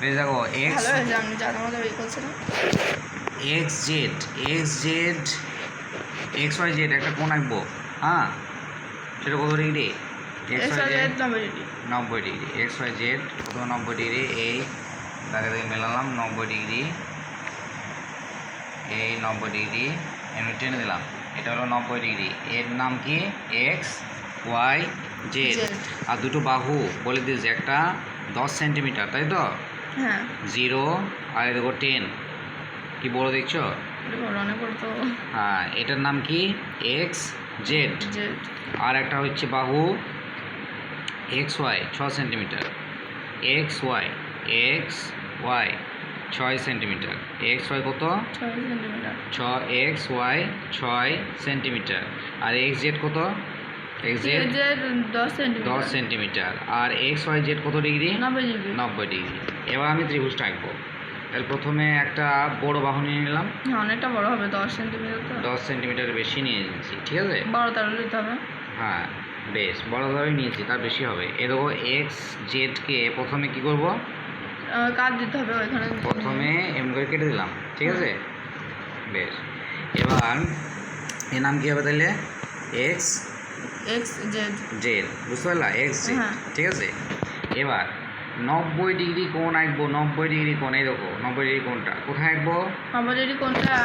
বেশ দেখো এক্স আমি জানার মতো বের করছিলাম X Z X Z X Y Z একটা কোণ আঁকবো? হ্যাঁ? সেটা কত ডিগ্রি? এক্স ওয়াই জেড নব্বই ডিগ্রি। এক্স ওয়াই জেড প্রথমে নব্বই ডিগ্রি। এই তাকে থেকে মেলালাম নব্বই ডিগ্রি। এই নব্বই ডিগ্রি। এমনি টেনে দিলাম। এটা হলো নব্বই ডিগ্রি। এর নাম কি? X Y Z Z. আর দুটো বাহু বলে দিয়েছে একটা দশ সেন্টিমিটার তাই তো? হ্যাঁ। জিরো আর এ দেখো টেন কি বড় দেখছ? হ্যাঁ এটার নাম কি? এক্স জেড আর একটা হচ্ছে বাহু। এক্স ওয়াই ছ centimetre. X Y X Y ছয় সেন্টিমিটার। এক্স ওয়াই কত? ছ এক্স ওয়াই ছয় সেন্টিমিটার। আর এক্স জেড কত? এক্স জেড দশ সেন্টিমিটার। আর এক্স ওয়াই জেড কত ডিগ্রি? নব্বই ডিগ্রি। নব্বই ডিগ্রি। এবার আমি ত্রিভুজটা আঁকবো তাহলে প্রথমে একটা বড় বাহু নিয়ে নিলাম। হ্যাঁ অনেকটা বড় হবে দশ সেন্টিমিটার তো। দশ সেন্টিমিটার বেশি নিয়ে নিয়েছি ঠিক আছে? বারো তেরো নিতে হবে। হ্যাঁ বেশ বড় ধরেই নিয়েছি তার বেশি হবে। এ দেখো এক্স জেডকে প্রথমে কি করব? কাজ দিতে হবে ওইখানে। প্রথমে এম করে কেটে দিলাম ঠিক আছে? বেশ এবার এর নাম কী হবে তাহলে? এক্স এক্স জেড জেড বুঝতে পারলা? এক্স জেড হ্যাঁ। ঠিক আছে? এবার নব্বই ডিগ্রি কোণ আঁকবো নব্বই ডিগ্রি কোণ এই দেখো নব্বই ডিগ্রি কোণটা। কোথায় আঁকবো? আমার ডিগ্রি কোনটা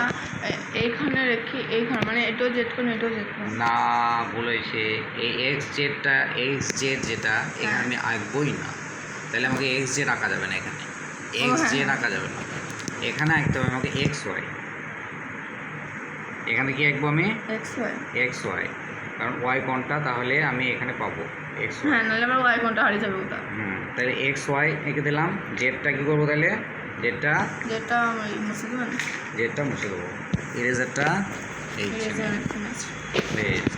এ- এইখানে রেখে এইখানে মানে এটাও জেড কোন এটাও জেড কোন না বলেছে এই এক্স জেডটা এক্স জেড যেটা এখানে আমি আঁকবোই না। তাহলে আমাকে এক্স জেড আঁকা যাবে না এখানে। এক্স হ্যাঁ, জেড হ্যাঁ। আঁকা যাবে না। এখানে আঁকতে হবে আমাকে এক্স ওয়াই এখানে কি আঁকবো আমি? এক্স ওয়াই এক্স ওয়াই কারণ ওয়াই কোনটা তাহলে আমি এখানে পাবো এক্স হ্যাঁ নাহলে আমার ওয়াই কোনটা হারিয়ে যাবে ওটা হুম তাহলে এক্স ওয়াই এঁকে দিলাম। জেডটা কী করব তাহলে? জেডটা আমি মুছে দেবেন জেডটা মুছে দেবো। ইরেজারটা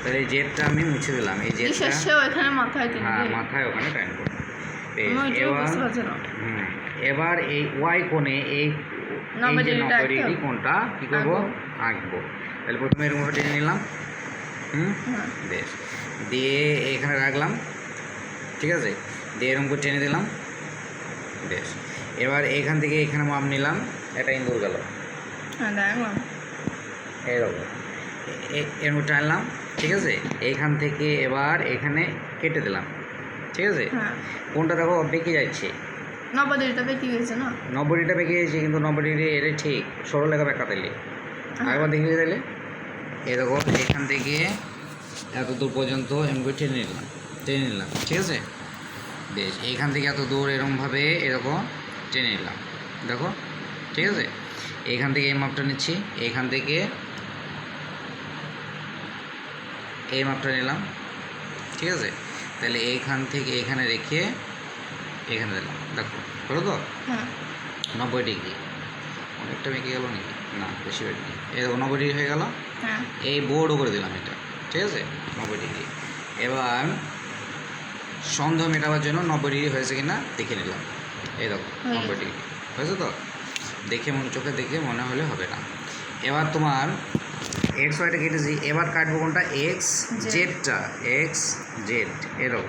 তাহলে এই জেডটা আমি মুছে দিলাম। এই জেডটা শেষে ওইখানে মাথায় হ্যাঁ মাথায় ওখানে টাইম করব। এবার হুম এবার এই ওয়াই কোণে এই নব্বই ডিগ্রি কোণটা কী করব? আঁকবো। তাহলে প্রথমে এরকম টেনে নিলাম। হুম হ্যাঁ বেশ। দিয়ে এখানে রাখলাম ঠিক আছে? দিয়ে এরকম করে টেনে দিলাম বেশ। এবার এখান থেকে এখানে মাপ নিলাম একটা ইন্দুর গেল। হ্যাঁ এরকম। এরকম টানলাম ঠিক আছে? এইখান থেকে এবার এখানে কেটে দিলাম ঠিক আছে? হ্যাঁ। কোনটা দেখো বেঁকে যাচ্ছে। নব্বই ডিগ্রিটা বেঁকে গেছে না? নব্বই ডিগ্রিটা বেঁকে গেছে কিন্তু নব্বই ডিগ্রি এটা ঠিক সরল লেখা বেঁকা তাইলে আরেকবার দেখি তাহলে এ দেখো এখান থেকে এত দূর পর্যন্ত এরকম করে টেনে নিলাম টেনে নিলাম ঠিক আছে? বেশ এইখান থেকে এত দূর এরকমভাবে এরকম টেনে নিলাম দেখো ঠিক আছে? এইখান থেকে এই মাপটা নিচ্ছি এইখান থেকে এই মাপটা নিলাম ঠিক আছে? তাহলে এইখান থেকে এখানে রেখে এখানে দিলাম দেখো হলো তো? হ্যাঁ। নব্বই ডিগ্রি। অনেকটা মেকে গেল নাকি? না বেশি বেঁকে এই দেখো নব্বই ডিগ্রি হয়ে গেল। হ্যাঁ। এই বোর্ডও করে দিলাম এটা ঠিক আছে? নব্বই ডিগ্রি এবার সন্দেহ মেটাবার জন্য নব্বই ডিগ্রি হয়েছে কি না দেখে নিলাম। এই দেখো নব্বই ডিগ্রি হয়েছে তো? দেখে মনে চোখে দেখে মনে হলে হবে না। এবার তোমার এক্স ওয়াইটা কেটেছি। এবার কাটবো কোনটা? এক্স জেডটা এক্স জেড এরকম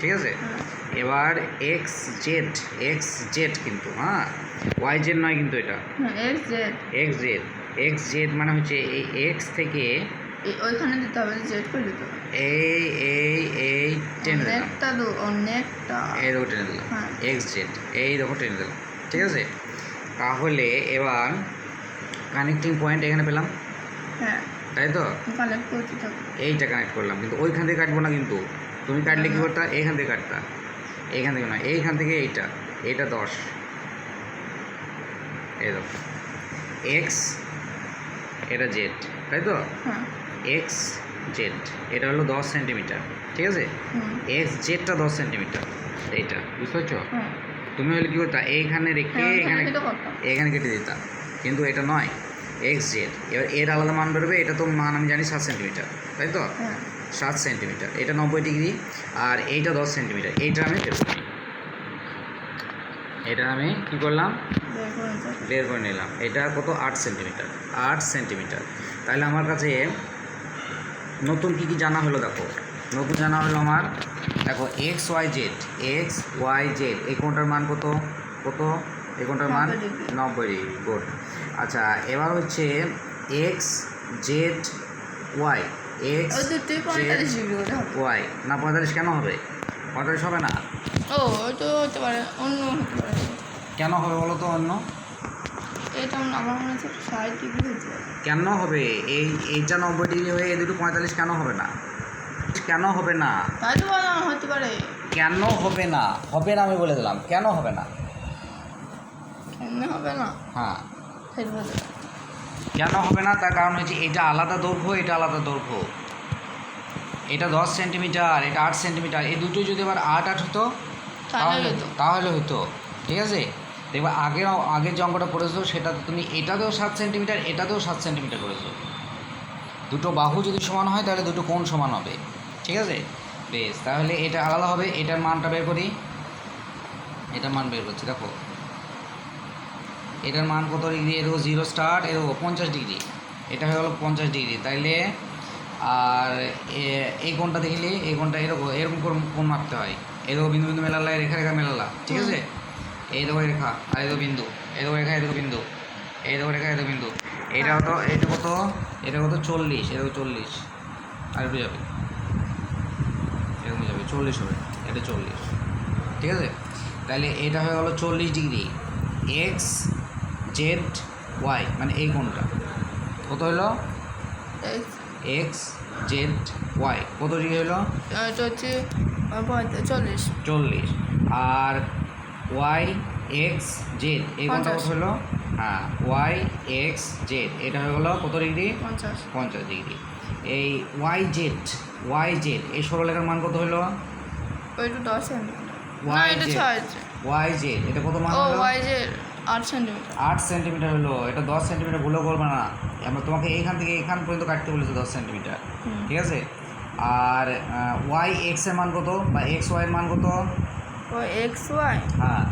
ঠিক আছে? হ্যাঁ। এবার এক্স জেড এক্স জেড কিন্তু হ্যাঁ? ওয়াই জেড নয় কিন্তু এটা। হ্যাঁ X Z X Z X Z মানে হচ্ছে এই এক্স থেকে ওইখানে দিতে হবে জেড করে দিতে হবে। এই এই এই টেনে দিলাম। অনেকটা অনেকটা। এই দেখো টেনে দিলাম। হ্যাঁ। এক্স জেড এই দেখো টেনে দিলাম। ঠিক আছে? তাহলে এবার কানেক্টিং পয়েন্ট এখানে পেলাম। হ্যাঁ। তাই তো? এইটা কানেক্ট করলাম। কিন্তু ওইখান থেকে কাটবো না কিন্তু। তুমি কাটলে কী করতা? এইখান থেকে কাটতা। এইখান থেকে না এইখান থেকে এইটা। এইটা দশ। দেখো এক্স এটা জেড তাই তো? হ্যাঁ। এক্স জেড এটা হলো দশ সেন্টিমিটার ঠিক আছে? এক্স জেডটা দশ সেন্টিমিটার এইটা বুঝতে পারছ? হ্যাঁ তুমি হলে কী করতা? এইখানে রেখে হ্যাঁ এখানে এখানে কেটে দিতাম কিন্তু এটা নয়। এক্স জেড এবার এর আলাদা মান বেরোবে এটা তো মান আমি জানি সাত সেন্টিমিটার তাই তো? হ্যাঁ। সাত সেন্টিমিটার এটা নব্বই ডিগ্রি আর এইটা দশ সেন্টিমিটার এইটা আমি বের করি এটা আমি কী করলাম? বের করে নিলাম। এটা কত? আট সেন্টিমিটার। আট সেন্টিমিটার। তাহলে আমার কাছে নতুন কী কী জানা হলো দেখো। নতুন জানা হলো আমার দেখো X Y Z X Y Z এই কোনটার মান কত? কত? এই কোনটার মান? নব্বই ডিগ্রি। গুড আচ্ছা এবার হচ্ছে X Z Y X Y না পঁয়তাল্লিশ কেন হবে? পঁয়তাল্লিশ হবে না? ও ওইটা হতে পারে অন্য হতে পারে। কেন হবে বলো তো অন্য? এটা আমার মনে হচ্ছে ষাট ডিগ্রি হতে পারে। কেন হবে? এই এইটা নব্বই ডিগ্রি হয়ে এই দুটো পঁয়তাল্লিশ কেন হবে না? কেন হবে না? তাই তো বললাম হতে পারে। কেন হবে না? হবে না আমি বলে দিলাম কেন হবে না? কেন হবে না? হ্যাঁ। কেন হবে না? তার কারণ হচ্ছে এটা আলাদা দৈর্ঘ্য এটা আলাদা দৈর্ঘ্য। এটা দশ সেন্টিমিটার এটা আট সেন্টিমিটার এই দুটো যদি আবার আট আট হতো তাহলে তাহলে হতো। তাহলে হতো ঠিক আছে? দেখবে আগের আগের যে অঙ্কটা করেছ সেটা তুমি এটাতেও সাত সেন্টিমিটার এটাতেও সাত সেন্টিমিটার করেছ। দুটো বাহু যদি সমান হয় তাহলে দুটো কোণ সমান হবে ঠিক আছে? বেশ তাহলে এটা আলাদা হবে এটার মানটা বের করি। এটার মান বের করছি দেখো। এটার মান কত ডিগ্রি? এরকম জিরো স্টার্ট এরকম পঞ্চাশ ডিগ্রি। এটা হয়ে গেলো পঞ্চাশ ডিগ্রি তাইলে আর এই কোণটা দেখলে এই কোণটা এরকম এরকম কোণ মাপতে হয়। এরকম বিন্দু বিন্দু মেলালা রেখা রেখা মেলালা ঠিক আছে? এই দেখো রেখা আর এরকম বিন্দু এরকম রেখা এরকম বিন্দু এই দেখো রেখা এরকম বিন্দু। এটা হতো এটা কত? এটা কত? চল্লিশ এটা চল্লিশ। আর একটু যাবে। এরকম যাবে চল্লিশ হবে এটা চল্লিশ ঠিক আছে? তাহলে এটা হয়ে গেলো চল্লিশ ডিগ্রি। এক্স জেড ওয়াই মানে এই কোণটা। কত হলো? এই- এক্স জেড ওয়াই কত ডিগ্রি হলো? এটা হচ্ছে চল্লিশ। চল্লিশ। আর ওয়াই এক্স জেড এই কোণটা কত পঞ্চাশ। হলো? হ্যাঁ ওয়াই এক্স জেড এটা হয়ে গেলো কত ডিগ্রি? পঞ্চাশ। পঞ্চাশ ডিগ্রি। এই ওয়াই জেড ওয়াই জেড এই সরলেখার মান কত হলো? ওইটা দশ centimetre Y Z Y Z এটা কত মান হলো? ওয়াই যে আট সেন্টিমিটার আট সেন্টিমিটার হলো এটা দশ সেন্টিমিটার ভুলও করবে না। আমরা তোমাকে এইখান থেকে এখান পর্যন্ত কাটতে বলেছে দশ সেন্টিমিটার ঠিক আছে? আর ওয়াই এক্সের মান কত? বা এক্স ওয়াই মান কত? ও এক্স ওয়াই হ্যাঁ।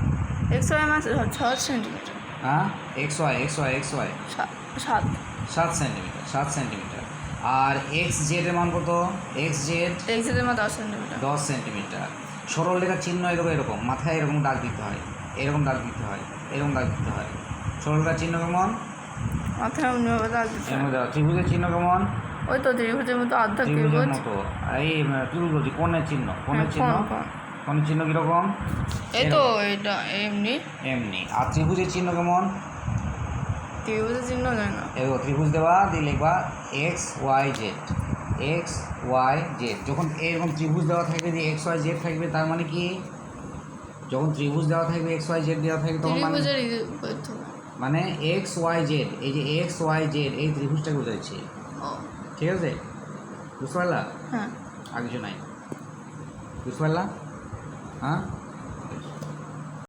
এক্স ওয়াই মানে ছয় সেন্টিমিটার হ্যাঁ? X Y X Y X Y সাত। সাত সেন্টিমিটার সাত সেন্টিমিটার আর এক্স জেড এর মান কত? এক্স জেড এক্সের মানে দশ সেন্টিমিটার দশ সেন্টিমিটার সরল রেখার চিহ্ন এরকম এরকম মাথায় এরকম দাগ দিতে হয়। এরকম দাগ দিতে হয় এরকম দাগ দিতে হয়। সরল চিহ্ন কেমন? ত্রিভুজের চিহ্ন কেমন? ওই তো ত্রিভুজের মতো ত্রিভুজের মতো। এই ত্রিভুজ বলছি কোণের চিহ্ন কোণের হ্যাঁ, চিহ্ন। কোণের চিহ্ন কীরকম? এই তো এটা এমনি। এমনি। আর ত্রিভুজের চিহ্ন কেমন? ত্রিভুজের চিহ্ন যায় না। এই ত্রিভুজ দেওয়া দিয়ে লিখবা X Y Z X Y Z যখন এরকম ত্রিভুজ দেওয়া থাকবে যে এক্স ওয়াই জেড থাকবে তার মানে কি? যখন ত্রিভুজ দেওয়া থাকবে এক্স ওয়াই জেড দেওয়া থাকবে তখন মানে ত্রিভুজের। মানে এক্স ওয়াই জেড এই যে এক্স ওয়াই জেড এই ত্রিভুজটাকে বোঝাচ্ছে ঠিক আছে? বুঝতে পারলা? হ্যাঁ। আর কিছু নাই। বুঝতে পারলা? হ্যাঁ?